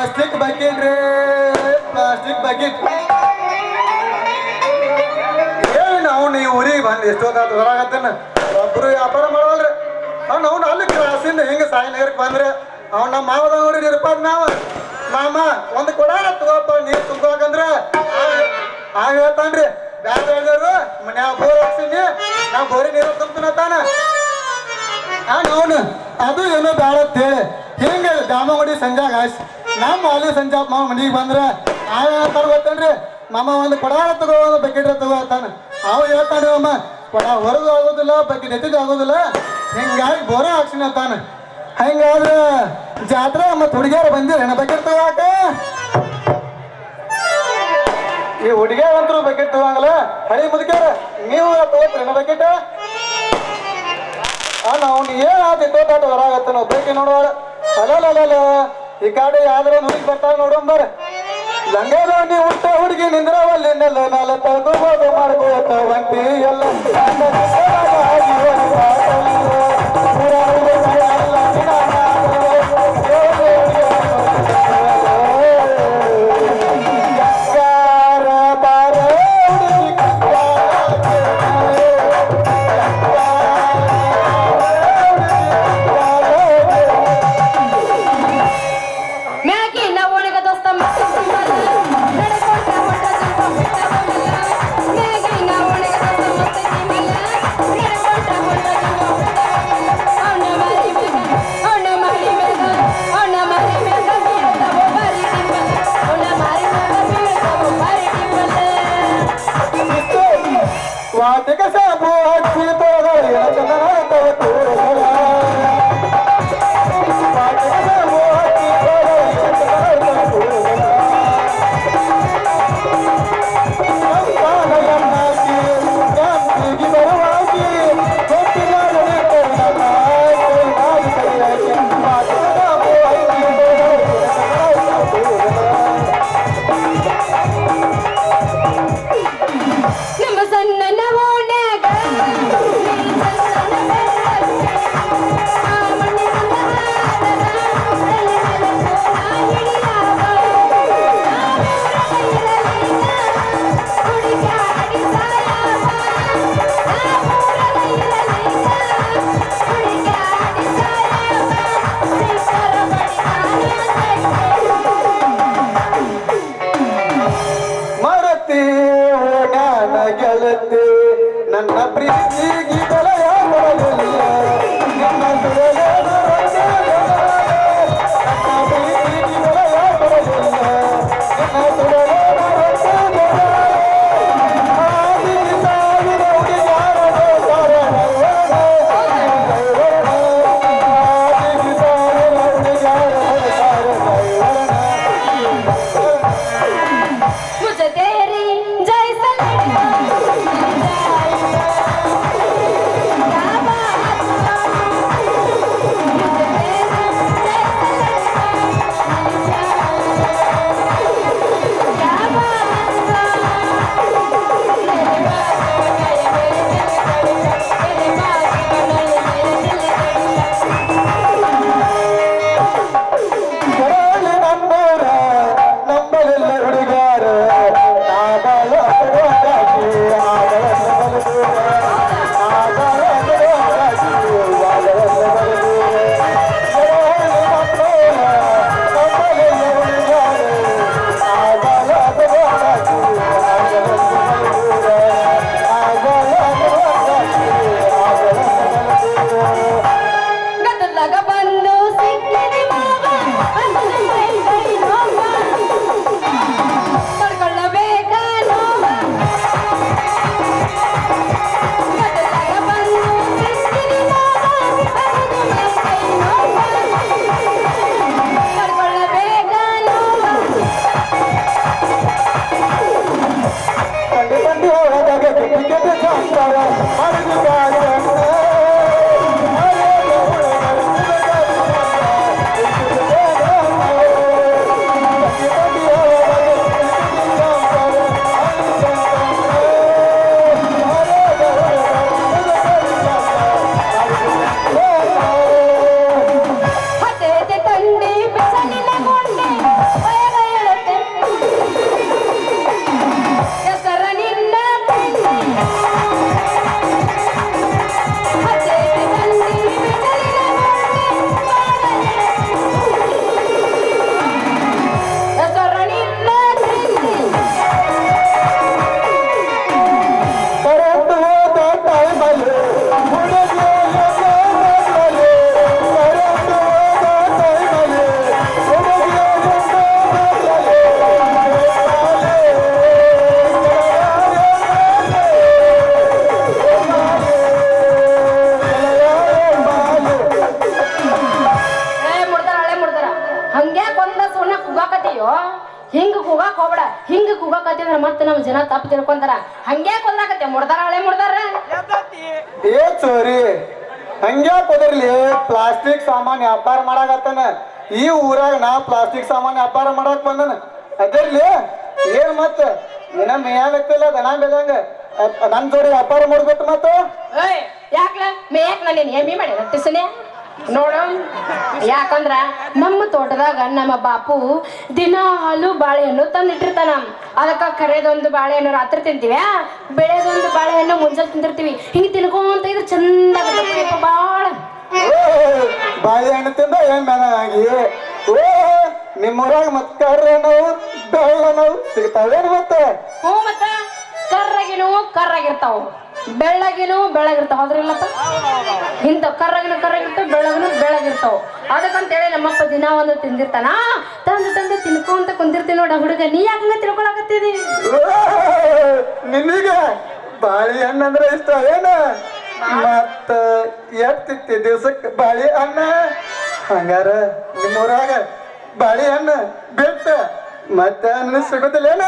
Plastic bucket ರೀ plastic bucket ಏನು ನಾವು ನೀವು ಊರಿಗೆ ಬಂದು ಎಷ್ಟೊತ್ತಾತು ಹೊರಾಗತ್ತೇನ ಒಬ್ರು ವ್ಯಾಪಾರ ಮಾಡವಲ್ರಿ. ಅವ್ನು ಅವ್ನು ಅಲ್ಲಿ ಕ್ಲಾಸಿಂದ ಹಿಂಗೆ ಸಾಯಿನಗರಕ್ಕೆ ಬಂದ್ರೆ, ಅವ್ನು ನಮ್ಮ ಮಾವದ ಅವ್ರಿಗೆ ಇರ್ಪಾದ ನಾವು ಮಾಮ, ಒಂದು ಕೊಡ ತಗೋಪ್ಪ, ನೀರು ತುಂಬೋಕಂದ್ರೆ ಆಗ ಹೇಳ್ತಾನ್ರಿ ಬ್ಯಾಡ ಹೇಳಿದ್ರು ಮನ್ಯಾಗ ಬೋರ್ ಹಾಕ್ಸಿನಿ ನಾ ಬೋರಿ ನೀರು ತುಂಬ್ತಾನ ಅವನು ಅದು ಏನೋ ಬೇಡ ಅಂತ ಹೇಳಿ ಹಿಂಗೆ ದಾಮಗುಡಿ ಸಂಜಾಗ ನಮ್ಮ ಅಲ್ಲಿ ಸಂಜಾಪ್ ಮಾವ ಮನೆಗೆ ಬಂದ್ರೆ ಆ ಹೇಳ್ತಾರ ಗೊತ್ತೇನ್ರಿ? ಮಾಮ ಒಂದು ಕೊಡ ತಗೋ, ಒಂದು ಬಕೆಟ್ ತಗೋ ಅಂತಾನ. ಅವ ಹೇಳ್ತಾನೆ ಅಮ್ಮ ಕೊಡ ಹೊರದು ಆಗೋದಿಲ್ಲ ಬಕೆಟ್ ಎತ್ತಿದ್ದು ಆಗೋದಿಲ್ಲ. ಹಿಂಗಾಗಿ ಬೋರ ಹಾಕ್ಸಿನ ಅಂತಾನ. ಹಂಗಾದ್ರೆ ಜಾತ್ರೆ ಮತ್ತೆ ಹುಡುಗಿಯರು ಬಂದಿರ ಬಕೆಟ್ ತಗೋಕ ಈ ಹುಡುಗಿಯರಂತರೂ ಬಕೆಟ್ ತಗೋಂಗಲ್ಲ ಹಳಿ ಮುದುಕ್ಯಾರ, ನೀವು ತಗೋತೀರಿ ಬಕೆಟ್ ಅಲ್ಲ ಅವ್ನು ಏನ್ ತೋಟಾಟ ಹೊರಾಗತ್ತ ನಾವು ಬೇಕಿ ಅಲ್ಲ ಅಲ್ಲಲ್ಲ. ಈ ಕಾಡು ಯಾವ್ದಾರ ಬರ್ತಾವ ನೋಡೋಣ ಬರ ಲಂಗದ ನೀ ಹುಟ್ಟ ಹುಡುಗಿ ನಿಂದ್ರವಲ್ಲಿ ನೆಲ್ಲ ನಾಲ ತಗೋಬೋದು ಮಾಡ್ಕೋತ ಎಲ್ಲ ವ್ಯಾಪಾರ ಮಾಡಾಕತ್ತಾನ. ಈ ಊರಾಗ ನಾ ಪ್ಲಾಸ್ಟಿಕ್ ಸಾಮಾನ್ ವ್ಯಾಪಾರ ಮಾಡಕ್ ಬಂದನ. ಅದಿರ್ಲಿ? ಏನ್ ಮತ್ತ? ಏನ ಮೇಯಾಗತ್ತಿಲ್ಲ ದನ ಬೆಳಂಗ ನನ್ ಜೋಡಿ ವ್ಯಾಪಾರ ಮಾಡ್ಬೇಕು ಮತ್ತ? ನೋಡ ನಾನು ನೋಡು, ಯಾಕಂದ್ರ ನಮ್ಮ ತೋಟದಾಗ ನಮ್ಮ ಬಾಪು ದಿನ ಹಾಲು ಬಾಳೆಹಣ್ಣು ತಂದಿಟ್ಟಿರ್ತಾನ. ಅದಕ್ಕ ಕರೆದೊಂದು ಬಾಳೆಹಣ್ಣು ರಾತ್ರಿ ತಿಂತೀವಿ ಬೆಳೆದೊಂದು ಬಾಳೆಹಣ್ಣು ಮುಂಜಾನೆ ತಿಂತಿರ್ತೀವಿ ಹಿಂಗ್ ತಿನ್ಕೊಂತ ಇದ್ರೆ ಚಂದ ಬಾಳ. ಬಾಳೆಹಣ್ಣು ತಿಂದ ಏನ್ ಮೇನಾಗಿ ಓ ನಿಮ್ಮೂರಾಗ ಮತ್ ಕರ್ರ ನಾವು ಬೆಳ್ಳ ನಾವು ಸಿಗ್ತಾವೇನು ಮತ್ತೆ? ಹ್ಞೂ ಮತ್ತ. ಕರ್ರಗಿನೂ ಕರ್ರಾಗಿರ್ತಾವ. ಬೆಳ್ಳಗಿನೂ ಬೆಳಗಿರ್ತಾವ ಹೌದ್ರಿಲ್ಲಪ್ಪ ಇಂಥ ಕರ್ರಗಿನ ಕರ್ರಾಗಿರ್ತಾವ ಬೆಳಗಿನೂ ಬೆಳಗಿರ್ತಾವ ಅದಕ್ಕಂತೇಳಿ ನಮ್ಮಪ್ಪ ದಿನ ಒಂದು ತಿಂದಿರ್ತಾನ. ತಂದು ತಂದು ತಿನ್ಕೊಂತ ಕುಂದಿರ್ತೀನಿ ನೋಡ ಹುಡುಗ. ನೀ ಯಾಕೆ ತಿಳ್ಕೊಳಕತ್ತಿದಿ? ನಿನಗೆ ಬಾಳೆಹಣ್ಣು ಅಂದ್ರೆ ಇಷ್ಟ ಏನ? ಮತ್ತ ಎತ್ತಿತ್ತಿ ದಿವ್ಸಕ್ಕೆ ಬಾಳೆ ಹಣ್ಣ ಹಂಗಾರ ನಿಮ್ಮೂರಾಗ ಬಾಳೆಹಣ್ಣು ಬಿಟ್ಟ ಮತ್ತೆ ಹಣ್ಣು ಸಿಗೋದಿಲ್ಲೇನ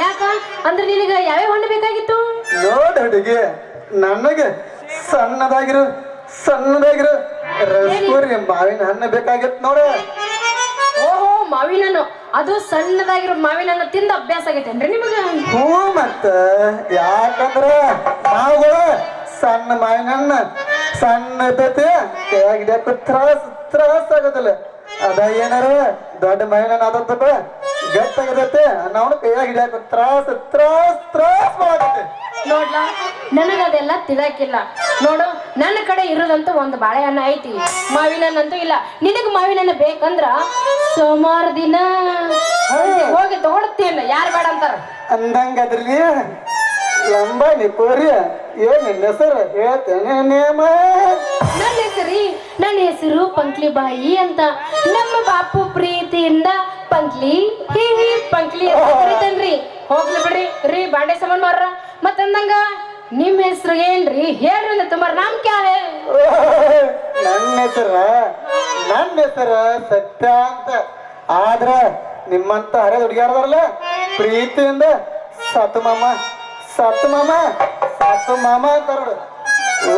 ಯಾಕ? ಅಂದ್ರೆ ನಿನಗ ಯಾವ್ಯಾವ ಹಣ್ಣು ಬೇಕಾಗಿತ್ತು? ನೋಡ್ ಹುಡುಗಿ ನನಗೆ ಸಣ್ಣದಾಗಿರು ಸಣ್ಣದಾಗಿರು ರಸಪೂರಿ ಮಾವಿನ ಹಣ್ಣು ಬೇಕಾಗಿತ್ತು ನೋಡ. ಓಹೋ ಮಾವಿನ ಹಣ್ಣು. ಅದು ಸಣ್ಣದಾಗಿರೋ ಮಾವಿನ ಹಣ್ಣು ತಿಂದ ಅಭ್ಯಾಸ ಆಗೈತೇನ್ರಿ ನಿಮಗೆ? ಹ್ಞೂ ಮತ್ತ ಯಾಕಂದ್ರ ನಾವು ಸಣ್ಣ ಮಾವಿನ ಹಣ್ಣು ಸಣ್ಣ ಇರ್ತೈತಿ ಕೈಯಾಗ ಹಿಡಿಯಕ್ಕೆ ತ್ರಾಸ ತ್ರಾಸ ಆಗೋದಿಲ್ಲ ಅದ ಏನಾರ ದೊಡ್ಡ ಮಾವಿನ ಹಣ್ಣು ಆದತ್ತಪ್ಪ ಗಟ್ಟಾಗಿರ್ತೈತಿ ನಾವು ಕೈಯಾಗ ಹಿಡಿಯಕ್ಕೆ ತ್ರಾಸ ತ್ರಾಸ ತ್ರಾಸ ಮಾಡತ್ತೆ ನೋಡ್ಲಾ ನನಗದೆಲ್ಲ ತಿಳಕಿಲ್ಲ. ನೋಡು ನನ್ನ ಕಡೆ ಇರೋದಂತ ಒಂದು ಬಾಳೆಹಣ್ಣು ಐತಿ. ಮಾವಿನ ಹಣ್ಣಂತೂ ಇಲ್ಲ. ನಿನಗೆ ಮಾವಿನ ಹಣ್ಣು ಬೇಕಂದ್ರ ಸೋಮವಾರ ದಿನ ಹೋಗಿ ತಗೊಳ್ತೀನಿ. ಯಾರು ಬೇಡ ಅಂತಾರ? ಅಂದಂಗ ಅದ್ರಲ್ಲಿ ಲಂಬ ನಿಕೋರಿ ಏನ್ ನಿನ್ನ ಹೆಸರು? ಹೇಳ್ತೇನೆ ನೇಮ. ನನ್ನ ಹೆಸರಿ? ನನ್ನ ಹೆಸರು ಪಂಕ್ಲಿ ಬಾಯಿ ಅಂತ. ನಮ್ಮ ಬಾಪು ಪ್ರೀತಿಯಿಂದ ಪಂಕ್ಲಿ ಹಿ ಹಿ ಪಂಕ್ಲಿ ಅಂತ ಕರಿತೇನ್ರಿ ಹೋಗ್ಲಿ ಬಿಡ್ರಿ ರೀ ಬಾಂಡೆ ಸಾಮಾನ್ ಮಾರ್ರ ಮತ್ತಂದಂಗ ನಿಮ್ಮ ಹೆಸರು ಏನ್ರಿ? ಹೇಳ್ರಿ ಅಂದ್ರೆ ತುಂಬ ನಾಮ್ ಕ್ಯಾ ಹೇ ನನ್ನ ಹೆಸರ? ನನ್ನ ಹೆಸರ ಸತ್ಯ ಅಂತ. ಆದ್ರ ನಿಮ್ಮಂತ ಹರೇ ಹುಡುಗಿಯಾರದಾರಲ್ಲ ಪ್ರೀತಿಯಿಂದ ಸತು ಮಾಮ. ಸತು ಮಾಮ ಸತ್ತು ಮಾಮ ಅಂತಾರ ಓ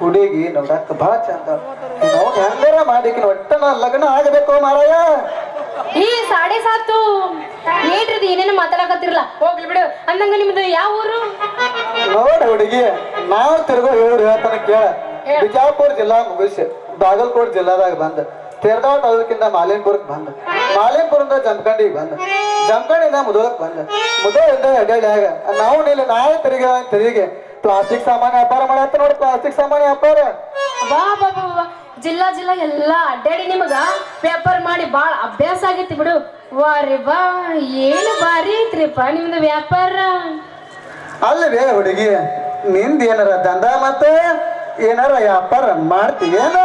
ಹುಡುಗಿ ನೋಡಕ್ ಬಾ ಚಂದ. ನಾವು ಹೆಂಗಾರ ಮಾಡಿಕಿನ ಒಟ್ಟ ನಾ ಲಗ್ನ ಆಗಬೇಕು ಮಾರಾಯ. ಈ ಸಾಡೆ ಸಾತು ಏನ್ರಿ ಏನೇನು ಮಾತಾಡಕತ್ತಿರಲ್ಲ? ಹೋಗ್ಲಿ ಬಿಡು ಅಂದಂಗ ನಿಮ್ದು ಯಾವ ಊರು? ನೋಡ ಹುಡುಗಿ ನಾವು ತಿರ್ಗೋ ಹೇಳಿ ಹೇಳ್ತಾನೆ ಕೇಳ. ಬಿಜಾಪುರ ಜಿಲ್ಲಾ ಮುಗಿಸಿ ಬಾಗಲಕೋಟ್ ಜಿಲ್ಲಾದಾಗ ಬಂದ. ತೇರ್ದಾವ್ ತಾಲೂಕಿಂದ ಮಾಲಿನ್ಪುರಕ್ಕೆ ಬಂದ. ಮಾಲಿನ್ಪುರದಿಂದ ಜಮಖಂಡಿಗೆ ಬಂದ. ಜಮಖಂಡಿಂದ ಮುದೋಳಕ್ ಬಂದ. ಮುದೋಳಿಂದ ಅಡ್ಡಾಡ್ಯಾಗ ನಾವು ಇಲ್ಲಿ ನಾಳೆ ತೆರಿಗೆ ತೆರಿಗೆ. ಪ್ಲಾಸ್ಟಿಕ್ ಸಾಮಾನು ವ್ಯಾಪಾರ ಮಾಡತ್ತ ನೋಡಿ ಪ್ಲಾಸ್ಟಿಕ್ ಸಾಮಾನು ವ್ಯಾಪಾರ. ಬಾ ಬಾ ಬಾ ಬಾ. ಜಿಲ್ಲಾ ಜಿಲ್ಲಾ ಎಲ್ಲಾ ಅಡ್ಡಾಡಿ ನಿಮಗ ವ್ಯಾಪಾರ ಮಾಡಿ ಬಾಳ ಅಭ್ಯಾಸ ಆಗೈತಿ ಬಿಡು. ವಾರಿ ಬಾ ಏನು ಬಾರಿ ಐತ್ರಿಪ್ಪ ನಿಮ್ದು ವ್ಯಾಪಾರ? ಅಲ್ಲವೇ ಹುಡುಗಿ ನಿಂದ ಏನಾರ ದಂಡ ಮತ್ತೆ ಏನಾರ ವ್ಯಾಪಾರ ಮಾಡ್ತೀಯೇನ?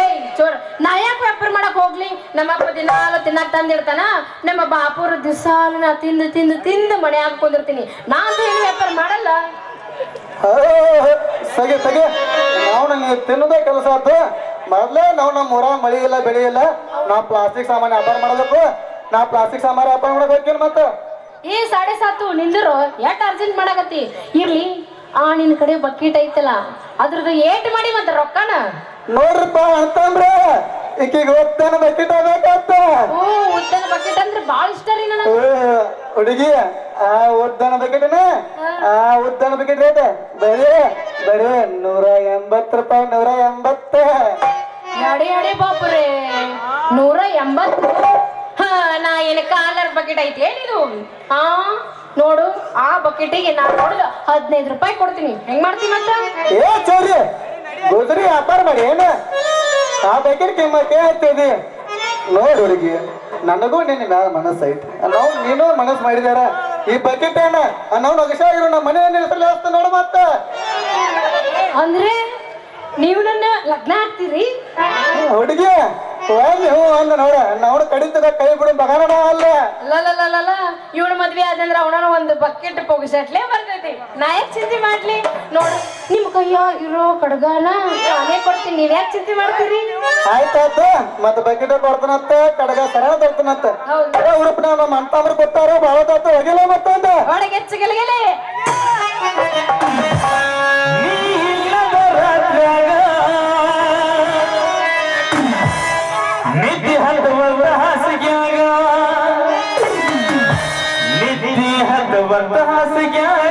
ಏಯ್ ಚೋರ್. ನಾ ಯಾಕೆ ವ್ಯಾಪಾರ ಮಾಡಕ್ ಹೋಗ್ಲಿ? ನಮ್ಮ ಅಪ್ಪ ದಿನಾಲು ತಿನ್ನಕ್ ತಂದಿರ್ತಾನ ನಮ್ಮ ಬಾಪುರ ದಿಸಾಲು ನಾ ತಿಂದು ತಿಂದು ತಿಂದು ಮನೆ ಹಾಕೊಂಡಿರ್ತೀನಿ ನಾನು ಏನು ವ್ಯಾಪಾರ ಮಾಡಲ್ಲ. ಸಗೆ ಸಗೆ. ನಾವು ನಂಗೆ ತಿನ್ನೋದೇ ಕೆಲಸ ಆತು. ಮೊದ್ಲೇ ನಾವು ನಮ್ಮ ಊರ ಮಳಿ ಇಲ್ಲ ಬೆಳಿ ಇಲ್ಲ. ನಾವು ಪ್ಲಾಸ್ಟಿಕ್ ಸಾಮಾನು ವ್ಯಾಪಾರ ಮಾಡಬೇಕು. ನಾ ಪ್ಲಾಸ್ಟಿಕ್ ಸಾಮಾನು ವ್ಯಾಪಾರ ಮಾಡಬೇಕೇನು ಮತ್ತೆ. ಏ ಸಾಡೆ ಸಾತು ನಿಂದಿರು. ಎಷ್ಟು ಅರ್ಜೆಂಟ್ ಮಾಡಾಕತ್ತಿ? ಇರ್ಲಿ ಆ ನಿನ್ ಕಡೆ ಬಕೀಟ್ ಐತಲ್ಲ. ಅದ್ರದ್ದು ಏಟ್ ಮಾಡಿ ಮತ್ತೆ ರೊಕ್ಕನ. ನೋಡ್ರಪ್ಪ ಅಂತಂದ್ರ ಈಕಿಗೆ ಒತ್ತೇನ ಬಕೆಟ್ ಬೇಕಾತ ಓ ಉದ್ದನ ಬಕೆಟ್ ಅಂದ್ರೆ ಬಾಳ ಇಷ್ಟ ರೀ ನನಗೆ. ಹುಡುಗಿ ಆ ಉದ್ದನ ಬಕೆಟ್ನ ಆ ಉದ್ದನ ಬಕೆಟ್ ರೇಟ್ ಬರೀ ಬರೀ ನೂರ ಎಂಬತ್ತು ರೂಪಾಯಿ ನೂರ ಎಂಬತ್ತ. ಎಡೆ ಎಡೆ ಬಾಪುರೇ. ನೂರ ಎಂಬತ್ತು. ಹಾ ನಾ ಏನ ಕಾಲರ್ ಬಕೆಟ್ ಐತಿ ಏನಿದು ಹಾ ನೋಡು ಆ ಬಕೆಟಿಗೆ ನಾನು ನೋಡಿದ ಹದಿನೈದು ರೂಪಾಯಿ ಕೊಡ್ತೀನಿ. ಹೆಂಗ್ ಮಾಡ್ತೀನಿ ಮತ್ತೆ? ಏ ಚೋರಿ ಗುಜರಿ ವ್ಯಾಪಾರ ಮಾಡಿ ಏನ? ಆ ಬಕೆಟ್ ಕಿಮ್ಮತ್ತೆ ಹೇಳ್ತೀವಿ ನೋಡ್ ಹುಡುಗಿ ನನಗೂ ನಿನ್ನ ಮ್ಯಾಲ ಮನಸ್ಸು ಐತಿ. ನಾವು ನೀನು ಮನಸ್ಸು ಮಾಡಿದಾರ ಈ ಬಕೆಟ್ ಏನ? ನಾವು ಇರು ನಮ್ಮ ಮನೆ ಹೆಸರು ಜಾಸ್ತಿ ನೋಡು ಮತ್ತ. ಅಂದ್ರೆ ನೀವು ನನ್ನ ಲಗ್ನ ಆಗ್ತೀರಿ? ಹುಡುಗಿ ಅಂದ ನೋಡ. ನೋಡ ಕಡಿತದ ಕೈ ಬಿಡು ಬಗಾನ ಅಲ್ಲ. ಲಲಲಲಲ ಇವಳ ಮದ್ವೆ ಆದಂದ್ರ ಅವನ ಒಂದು ಬಕೆಟ್ ಪೊಗಿಸಟ್ಲೆ ಬರ್ತೈತಿ. ನಾ ಯಾಕೆ ಚಿಂತೆ ಮಾಡ್ಲಿ? ನೋಡು. ನಿಮ್ ಕೈಯ ಇರೋ ಕಡ್ಗಾನ ನಾನೇ ಕೊಡ್ತೀನಿ. ನೀವ್ ಯಾಕೆ ಚಿಂತೆ ಮಾಡ್ತೀರಿ? ಆಯ್ತಾಯ್ತು ಮತ್ತೆ ಬಕೆಟ್ ಕೊಡ್ತಾನಂತ ಕಡಗ ಸರಳ ತರ್ತಾನಂತ ಹೌದು. ಉಡುಪ ನಮ್ಮ ಅಂತಂದ್ರ ಕೊಟ್ಟಾರ ಭಾಳ ತಾತ ಹೋಗಿಲ್ಲ ಮತ್ತೊಂದು. ಒಳಗೆ ಹೆಚ್ಚಿಗೆಲಗೆಲೆ ನಿಧಿ ಹತ್ತುವಂತ ಹಾಸಿಗ್ಯಾಗ ನಿಧಿ ಹತ್ತುವಂತ ಹಾಸಿಗ್ಯಾಗ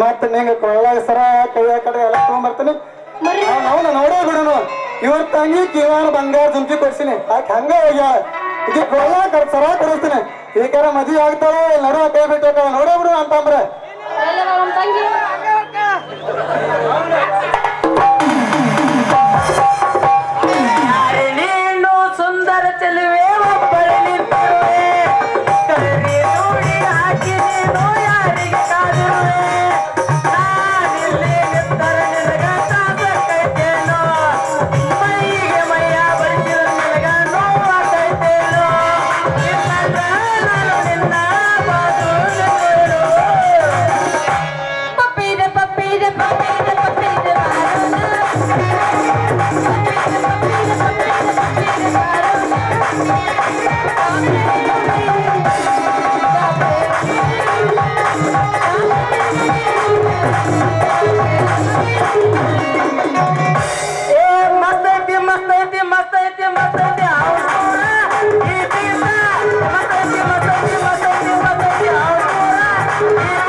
ಮತ್ತೆ ನಿಂಗೆ ಕೊಳ್ಳಾಗ ಸರ ಕೈಯ ಕಡೆ ಎಲ್ಲ ತಗೊಂಡ್ಬರ್ತೀನಿ ಅವನು ನಾವು ನೋಡೇ ಬಿಡೋನು ಇವ್ರ ತಂಗಿ ಕಿವಾನ ಬಂಗಾರ ಜುಮ್ಕಿ ಕೊಡ್ಸಿನಿ. ಆಕೆ ಹಂಗ ಹೋಗ್ಯಾಳ. ಇದು ಕೊಳ್ಳ ಸರ ಕೊಡಿಸ್ತೀನಿ ಈಗಾರ ಮದುವೆ ಆಗ್ತಾಳೆ ನಡುವ ಕೈ ಬಿಟ್ಟು ನೋಡೋ ನೋಡೇ ಬಿಡು ಅಂತಂದ್ರ. ಸುಂದರ ಚೆಲುವೆ Yeah.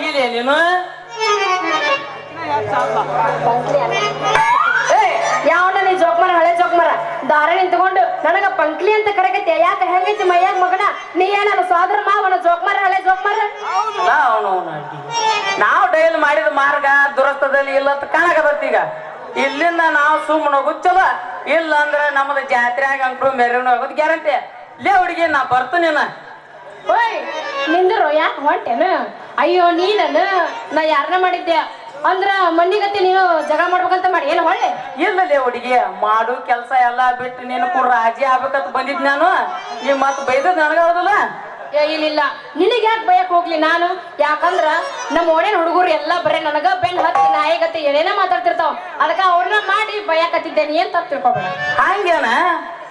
ಹೋಗಿದೆ ನೀನು? ಯಾವನ ನೀ ಜೋಕ್ಮರ ಹಳೆ ಜೋಕ್ಮರ? ದಾರ ನಿಂತ್ಕೊಂಡು ನನಗ ಪಂಕ್ಲಿ ಅಂತ ಕರೆಕತ್ತೆ ಯಾಕೆ ಹೆಂಗೈತಿ ಮೈಯಾಗ ಮಗನ? ನೀ ಏನಲ್ಲ ಸೋದರ ಮಾವನ ಜೋಕ್ಮರ ಹಳೆ ಜೋಕ್ಮರ? ನಾವು ಡೈಲ್ ಮಾಡಿದ ಮಾರ್ಗ ದುರಸ್ತದಲ್ಲಿ ಇಲ್ಲ ಅಂತ ಕಾಣಕತ್ತೈತಿ ಈಗ. ಇಲ್ಲಿಂದ ನಾವು ಸುಮ್ಮನೆ ಹೋಗುತ್ತಲ್ಲ ಇಲ್ಲ ಅಂದ್ರೆ ನಮ್ಮದು ಜಾತ್ರೆಯಾಗ ಅಂಕರು ಮೆರವಣಿಗೆ ಹೋಗೋದು ಗ್ಯಾರಂಟಿ. ಲೇ ಹುಡುಗಿ ನಾ ಬರ್ತೀನಿ ನಾ. ಓಯ್ ನಿಂದಿರೋ ಯಾಕೆ ಹೊಂಟೆನ? ಅಯ್ಯೋ ನೀನನು ನಾ ಯಾರನ್ನ ಮಾಡಿದ್ದೆ? ಅಂದ್ರ ಮಣ್ಣಿಗತಿ ನೀನು ಜಗಳ ಮಾಡ್ಬೇಕಂತ ಮಾಡಿ. ಏನು ಹೊಳ್ಳಿ? ಇಲ್ಲಲೇ ಹುಡುಗಿ ಮಾಡು ಕೆಲಸ ಎಲ್ಲ ಬಿಟ್ಟು ನೀನು ಕೂಡ ರಾಜಿ ಆಗ್ಬೇಕಂತ ಬಂದಿದ್ ನಾನು. ನೀವ್ ಮತ್ ಬೈದದ್ ನನಗ ಹೌದಲ್ಲ? ಏ, ಇಲ್ಲ ನಿನಗೆ ಯಾಕೆ ಬಯಕ್ ಹೋಗ್ಲಿ ನಾನು? ಯಾಕಂದ್ರ ನಮ್ಮ ಓಣೆನ ಹುಡುಗರು ಎಲ್ಲ ಬರೇ ನನಗ ಬೆನ್ ಹತ್ತಿ ನಾಯಿಗತ್ತೆ ಏನೇನೋ ಮಾತಾಡ್ತಿರ್ತಾವ. ಅದಕ್ಕ ಅವ್ರನ್ನ ಮಾಡಿ ಬಯಕತ್ತಿದ್ದೇನೆ ಏನ್ ತಪ್ಪು ತಿಳ್ಕೊಬೇಡ? ಹಂಗೇನ?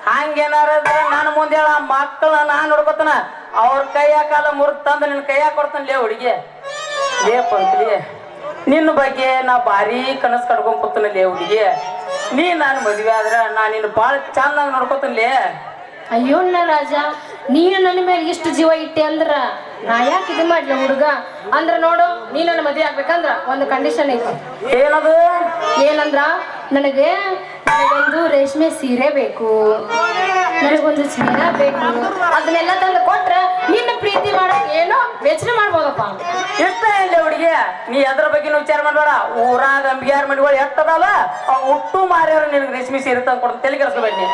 ಹಂಗೇನಾರ ನಾನು ಮುಂದೆ ಹೇಳ. ಮಕ್ಕಳ ನಾನ್ ನೋಡ್ಕೊತಾನ. ಅವ್ರ ಕೈಯ ಕಾಲ ಮುರಿದ್ ತಂದು ನಿನ್ ಕೈಯಾಗ ಕೊಡ್ತಾನ ಲೇ ಹುಡುಗಿ. ಲೇ ಪಂಕ್ಲಿ ನಿನ್ನ ಬಗ್ಗೆ ನಾ ಭಾರಿ ಕನಸು ಕಟ್ಕೊಂಡ್ ಲೇ ಹುಡುಗಿ. ನೀ ನಾನು ಮದ್ವೆ ಆದ್ರೆ ನಾ ನಿನ್ನ ಭಾಳ ಚಂದಾಗ ನೋಡ್ಕೊತನ್ಲೇ ಅಯ್ಯೋ ನ ರಾಜ ನೀನು ನನ್ನ ಮೇಲೆ ಇಷ್ಟು ಜೀವ ಇಟ್ಟೆ ಅಂದ್ರ ನಾ ಯಾಕೆ ಇದು ಮಾಡ್ಲಿ ಹುಡುಗ? ಅಂದ್ರ ನೋಡು ನೀ ನನ್ನ ಮದುವೆ ಆಗ್ಬೇಕಂದ್ರ ಒಂದು ಕಂಡೀಷನ್ ಐತಿ. ಏನದು? ಏನಂದ್ರ ನನಗೆ ನನಗೊಂದು ರೇಷ್ಮೆ ಸೀರೆ ಬೇಕು. ನನಗೊಂದು ಚೀರ ಬೇಕು. ಅದನ್ನೆಲ್ಲ ತಂದು ಕೊಟ್ರ ನಿನ್ನ ಪ್ರೀತಿ ಮಾಡಕ್ ಏನೋ ಯೋಚನೆ ಮಾಡ್ಬೋದಪ್ಪ. ಇಷ್ಟ ಇಲ್ಲ ಹುಡುಗಿ, ನೀ ಅದ್ರ ಬಗ್ಗೆ ವಿಚಾರ ಮಾಡ್ಬೇಡ. ಊರಾಗ ಅಂಬಿಗ್ಯಾರ ಮಡಿಗಳು ಎಷ್ಟದಲ್ಲ ಹುಟ್ಟು ಮಾರ್ಯಾರ ನಿನಗೆ ರೇಷ್ಮೆ ಸೀರೆ ತಂದು ಕೊಡ್ತೀನಿ ತಲೆ ಕೆಡಿಸ್ಕೋಬೇಡಿ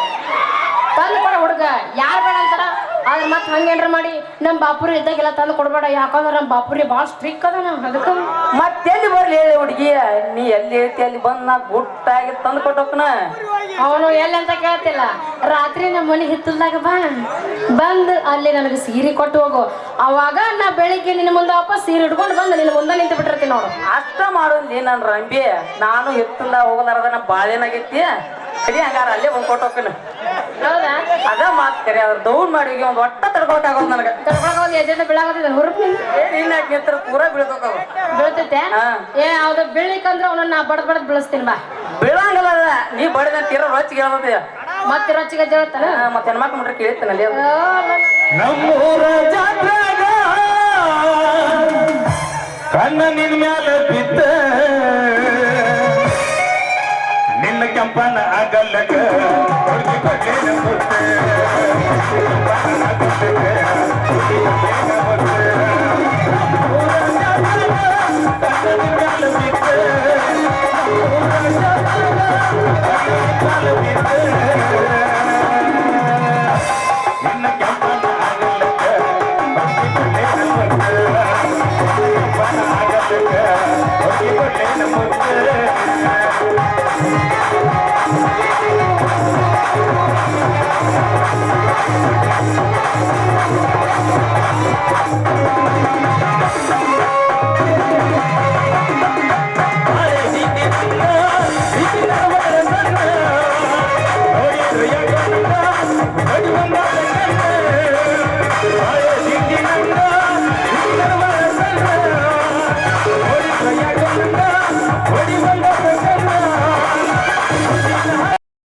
ತಂದು ಕೊಡ ಹುಡುಗ. ಯಾರು ಬೇಡ ಅಂತಾರ? ಆದ್ರೆ ಮತ್ತೆ ಹಂಗೇನ್ರ ಮಾಡಿ? ನಮ್ಮ ಬಾಪುರಿ ಇದ್ದಾಗೆಲ್ಲ ತಂದು ಕೊಡ್ಬೇಡ. ಯಾಕಂದ್ರೆ ನಮ್ಮ ಬಾಪುರಿ ಭಾಳ ಸ್ಟ್ರಿಕ್ ಅದ ಅದಕ್ಕೆ. ಮತ್ತೆಲ್ಲಿ ಬರ್ಲಿ ಹೇಳಿ ಹುಡುಗಿ? ನೀ ಎಲ್ಲಿ ಹೇಳ್ತಿ ಅಲ್ಲಿ ಬಂದು ನಾ ಗುಟ್ಟಾಗಿ ತಂದು ಕೊಟ್ಟೋಕ್ನ? ಅವನು ಎಲ್ಲಿ ಅಂತ ಕೇಳ್ತಿಲ್ಲ. ರಾತ್ರಿ ನಮ್ಮ ಮನೆ ಹಿತ್ತಲ್ದಾಗ ಬಾ. ಬಂದು ಅಲ್ಲಿ ನನಗೆ ಸೀರೆ ಕೊಟ್ಟು ಹೋಗು. ಅವಾಗ ನಾ ಬೆಳಿಗ್ಗೆ ನಿನ್ನ ಮುಂದೆ ಅಪ್ಪ ಸೀರೆ ಇಟ್ಕೊಂಡು ಬಂದು ನಿನ್ನ ಮುಂದೆ ನಿಂತು ಬಿಟ್ಟಿರ್ತೀನಿ ನೋಡು. ಅಷ್ಟ ಮಾಡೋದಿ ನನ್ ರಂಬಿ. ನಾನು ಹಿತ್ತಲ್ದಾಗ ಹೋಗಲಾರದ ನಾ ಬಾಳೇನಾಗೈತಿ ಸರಿ ಹಂಗಾರ ಅಲ್ಲೇ ಒಂದು ಕೊಟ್ಟೋಕನ ಹೌದಾ? ಅದ ಮಾತ್ ಕರಿ ಅದ್ರ ದೌಡ್ ಮಾಡಿ ಒಂದು ಒಟ್ಟ ತಡ್ಕೊಳಕಾಗೋದ್ ನನಗ. ನನಗೆ ಒಂದು ಎಜೆಂಡ ಬೀಳಾಗತ್ತಿದ್ದ ಹುರುಪ್ ನೀನು? ಏನ್ ಇನ್ನ ನಿಂತರ ಪೂರಾ ಬೀಳ್ತೋಕಾಗ ಬೀಳ್ತೈತೆ? ಹಾ. ಏ ಅದು ಬೀಳ್ಲಿಕ್ಕಂದ್ರೆ ಅವನನ್ನ ನಾ ಬಡದ್ ಬಡದ್ ಬೀಳಿಸ್ತೀನಿ ಬಾ. ಬೀಳಂಗಲ್ಲ ಅದ. ನೀ ಬಡದ ತೀರ ರೊಚ್ಚಿಗೆ ಹೇಳ್ತೈತಿ ಮತ್ತೆ ರೊಚ್ಚಿಗೆ ಹೇಳ್ತಾನ ಮತ್ತೆ ಹೆಣ್ಮಕ್ಳು ಮುಟ್ರೆ ಕೇಳ್ತೇನಲ್ಲಿ ಅದು ನಮ್ಮೂರ ಜಾತ್ರೆಗ ಕಣ್ಣ ನಿನ್ ಮ್ಯಾಲ ಬಿದ್ದ ಕೆಂಪನ ಅಗಲಕ ಹುಡುಗಿ ಕೊಟ್ಟೇನ What do you want?